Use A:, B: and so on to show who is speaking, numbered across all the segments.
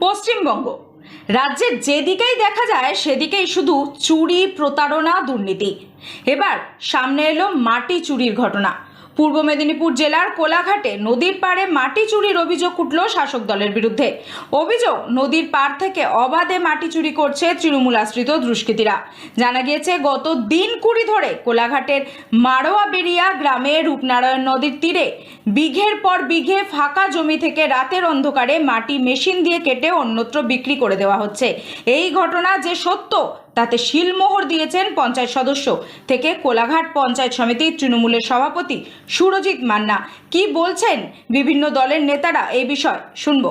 A: পশ্চিমবঙ্গ। রাজ্যের যেদিকেই দেখা যায়, সেদিকেই শুধু চুরি, প্রতারণা, দুর্নীতি। এবার সামনে এলো মাটি চুরির ঘটনা। পূর্ব মেদিনীপুর জেলার কোলাঘাটে নদীর পাড়ে মাটি চুরির অভিযোগ উঠল শাসক দলের বিরুদ্ধে। অভিযোগ, নদীর পাড় থেকে অবাধে মাটি চুরি করছে তৃণমূল আশ্রিত দুষ্কৃতীরা। জানা গিয়েছে, গত দিন কুড়ি ধরে কোলাঘাটের মারোয়া বেরিয়া গ্রামে রূপনারায়ণ নদীর তীরে বিঘের পর বিঘে ফাঁকা জমি থেকে রাতের অন্ধকারে মাটি মেশিন দিয়ে কেটে অন্যত্র বিক্রি করে দেওয়া হচ্ছে। এই ঘটনা যে সত্য তাতে শিলমোহর দিয়েছেন পঞ্চায়েত সদস্য। থেকে কোলাঘাট পঞ্চায়েত সমিতির তৃণমূলের সভাপতি সুরজিৎ মান্না। কি বলছেন বিভিন্ন দলের নেতারা এই বিষয়? শুনব।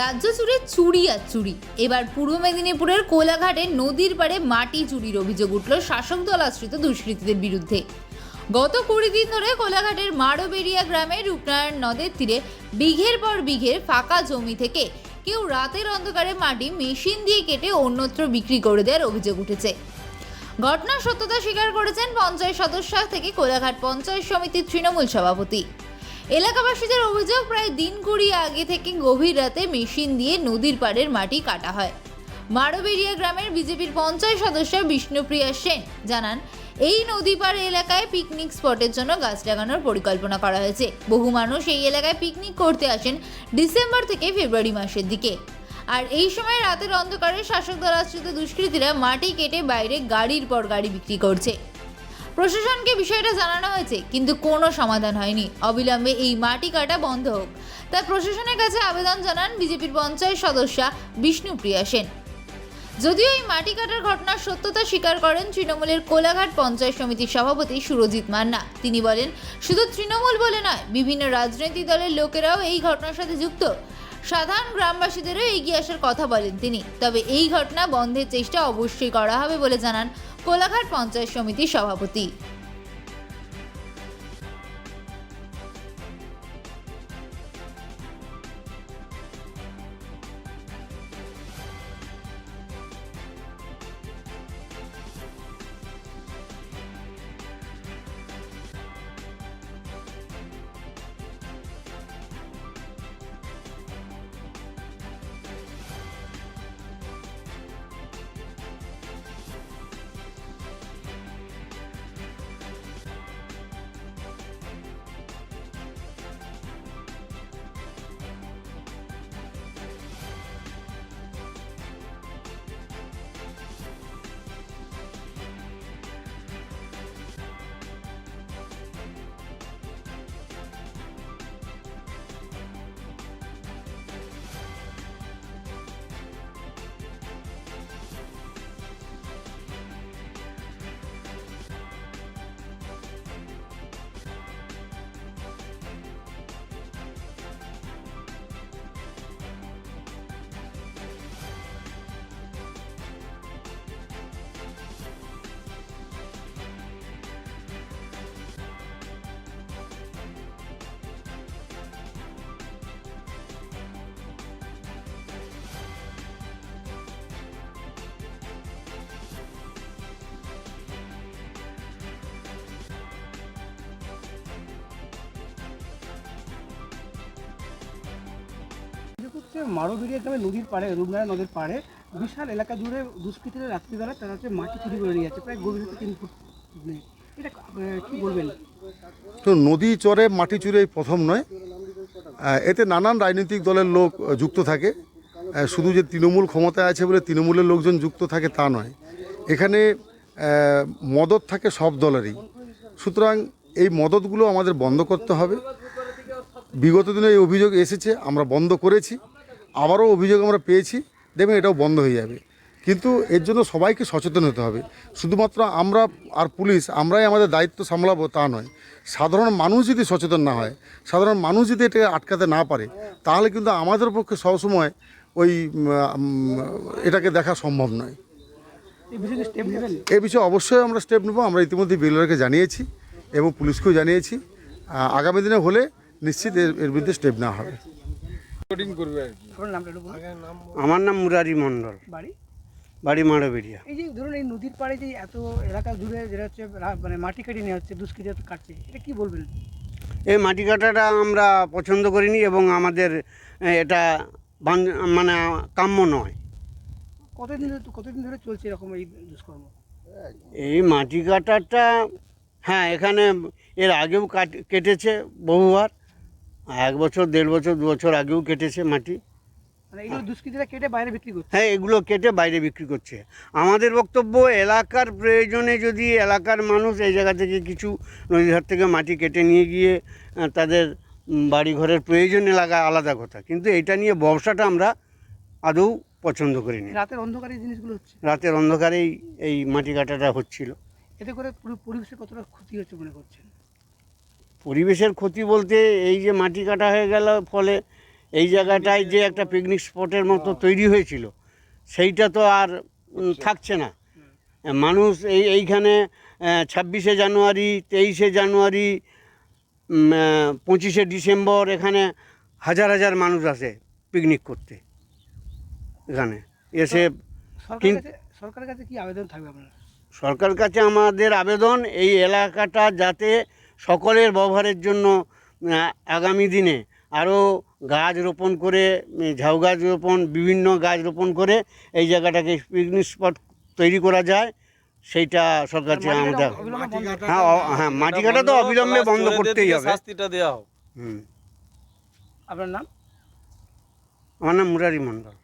B: রাজ্য জুড়ে চুরি আর চুরি। এবার পূর্ব মেদিনীপুরের কোলাঘাটে নদীর পাড়ে মাটি চুরির অভিযোগ উঠল শাসক দল আশ্রিত দুষ্কৃতীদের বিরুদ্ধে। গত কুড়ি দিন ধরে কোলাঘাটের মারোবেরিয়া গ্রামে রূপনারায়ণ নদের তীরে বিঘের পর বিঘের ফাঁকা জমি থেকে কেউ রাতের অন্ধকারে মাটি মেশিন দিয়ে কেটে অন্যত্র বিক্রি করে দেওয়ার অভিযোগ উঠেছে। ঘটনার সত্যতা স্বীকার করেছেন পঞ্চায়েত সদস্য থেকে কোলাঘাট পঞ্চায়েত সমিতির তৃণমূল সভাপতি। এলাকাবাসীদের অভিযোগ, প্রায় দিন কুড়ি আগে থেকে গভীর রাতে মেশিন দিয়ে নদীর পাড়ের মাটি কাটা হয়। মারবেরিয়া গ্রামের বিজেপির পঞ্চায়েত সদস্য বিষ্ণুপ্রিয়া সেন জানান এই নদী পাড় এলাকায় পিকনিক স্পটের জন্য গাছ লাগানোর পরিকল্পনা করা হয়েছে। বহু মানুষ এই এলাকায় পিকনিক করতে আসেন ডিসেম্বর থেকে ফেব্রুয়ারি মাসের দিকে। আর এই সময় রাতের অন্ধকারে শাসক দল আশ্রিত দুষ্কৃতীরা মাটি কেটে বাইরে গাড়ির পর গাড়ি বিক্রি করছে। প্রশাসনকে বিষয়টা জানানো হয়েছে, কিন্তু কোনো সমাধান হয়নি। অবিলম্বে এই মাটি কাটা বন্ধ হোক। তাই প্রশাসনের কাছে আবেদন জানান বিজেপির পঞ্চায়েত সদস্যা বিষ্ণুপ্রিয়া সেন। যদিও এই মাটি কাটার ঘটনার সত্যতা স্বীকার করেন তৃণমূলের কোলাঘাট পঞ্চায়েত সমিতির সভাপতি সুরজিৎ মান্না। তিনি বলেন, শুধু তৃণমূল বলে নয়, বিভিন্ন রাজনৈতিক দলের লোকেরাও এই ঘটনার সাথে যুক্ত। সাধারণ গ্রামবাসীদেরও এগিয়ে আসার কথা বলেন তিনি। তবে এই ঘটনা বন্ধের চেষ্টা অবশ্যই করা হবে বলে জানান কোলাঘাট পঞ্চায়েত সমিতির সভাপতি।
C: হচ্ছে মারোবেরিয়া গ্রামে নদীর পাড়ে, রূপনারায়ণ নদীর পাড়ে। বিশাল এলাকা জুড়ে দুষ্কৃতীরা রাত্রিবেলা তারা হচ্ছে মাটি চুরি করে নিয়ে যাচ্ছে, প্রায় গভীরতা তিন ফুট এটা কি বলবেন?
D: তো নদী চরে মাটি চুরে প্রথম নয়। এতে নানান রাজনৈতিক দলের লোক যুক্ত থাকে। শুধু যে তৃণমূল ক্ষমতায় আছে বলে তৃণমূলের লোকজন যুক্ত থাকে তা নয়। এখানে মদত থাকে সব দলেরই। সুতরাং এই মদতগুলো আমাদের বন্ধ করতে হবে। বিগত দিনে এই অভিযোগ এসেছে, আমরা বন্ধ করেছি। আবারও অভিযোগ আমরা পেয়েছি দেখবেন এটাও বন্ধ হয়ে যাবে। কিন্তু এর জন্য সবাইকে সচেতন হতে হবে। শুধুমাত্র আমরা আর পুলিশ আমরাই আমাদের দায়িত্ব সামলাবো তা নয়। সাধারণ মানুষ যদি সচেতন না হয় সাধারণ মানুষ যদি এটাকে আটকাতে না পারে তাহলে কিন্তু আমাদের পক্ষে সবসময় ওই এটাকে দেখা সম্ভব নয়।
C: এ বিষয়ে
D: অবশ্যই আমরা স্টেপ নেব। আমরা ইতিমধ্যে বিএলআরকে জানিয়েছি এবং পুলিশকেও জানিয়েছি। আগামী দিনে হলে নিশ্চিত এর এর বিরুদ্ধে স্টেপ নেওয়া হবে।
C: আপনার নামটা একটু বলুন।
E: আমার নাম মুরারি মণ্ডল।
C: বাড়ি?
E: বাড়ি মাড়বেরিয়া
C: এই যে ধরুন এই নদীর পাড়ে যে এত এলাকা জুড়ে যেটা হচ্ছে রা- মানে মাটি কেটে নেওয়া হচ্ছে দুষ্কৃতি কাটছে এটা কি বলবেন?
E: এই মাটি কাটাটা আমরা পছন্দ করিনি এবং আমাদের এ, এটা বান- মানে কাম্য নয়।
C: কতদিন ধরে কতদিন ধরে চলছে এরকম এই দুষ্কর্ম?
E: এই মাটি কাটাটা হ্যাঁ এখানে এর আগেও কাট কেটেছে বহুবার। এক বছর দেড় বছর দু বছর আগেও কেটেছে মাটি।
C: মানে এইগুলো দুষ্কৃতীরা কেটে বাইরে বিক্রি করছে?
E: হ্যাঁ এগুলো কেটে বাইরে বিক্রি করছে। আমাদের বক্তব্য এলাকার প্রয়োজনে যদি এলাকার মানুষ এই জায়গা থেকে কিছু নদীধার থেকে মাটি কেটে নিয়ে গিয়ে তাদের বাড়ি ঘরের প্রয়োজনে লাগা আলাদা কথা। কিন্তু এটা নিয়ে ব্যবসাটা আমরা আদৌ পছন্দ করিনি।
C: রাতের অন্ধকারে জিনিসগুলো হচ্ছে?
E: রাতের অন্ধকারেই এই মাটি কাটাটা হচ্ছিল।
C: এতে করে পুরো পরিবেশের কতটা ক্ষতি হচ্ছে মনে করছেন?
E: পরিবেশের ক্ষতি বলতে এই যে মাটি কাটা হয়ে গেল ফলে এই জায়গাটায় যে একটা পিকনিক স্পটের মতো তৈরি হয়েছিল সেইটা তো আর থাকছে না। মানুষ এই এইখানে ছাব্বিশে জানুয়ারি তেইশে জানুয়ারি পঁচিশে ডিসেম্বর এখানে হাজার হাজার মানুষ আসে পিকনিক করতে এখানে। এসে
C: সরকারের কাছে কি আবেদন থাকবে আপনার?
E: সরকার কাছে আমাদের আবেদন এই এলাকাটা যাতে সকলের ব্যবহারের জন্য আগামী দিনে আরও গাছ রোপণ করে ঝাউ গাছ রোপণ বিভিন্ন গাছ রোপণ করে এই জায়গাটাকে পিকনিক স্পট তৈরি করা যায়। সেইটা সরকার চেয়ে আমাদের। হ্যাঁ হ্যাঁ মাটি কাটা তো অবিলম্বে বন্ধ করতেই হবে।
F: শাস্তিটা দেওয়া হোক।
E: হুম।
C: আপনার নাম?
E: আমার নাম মুরারি মণ্ডল।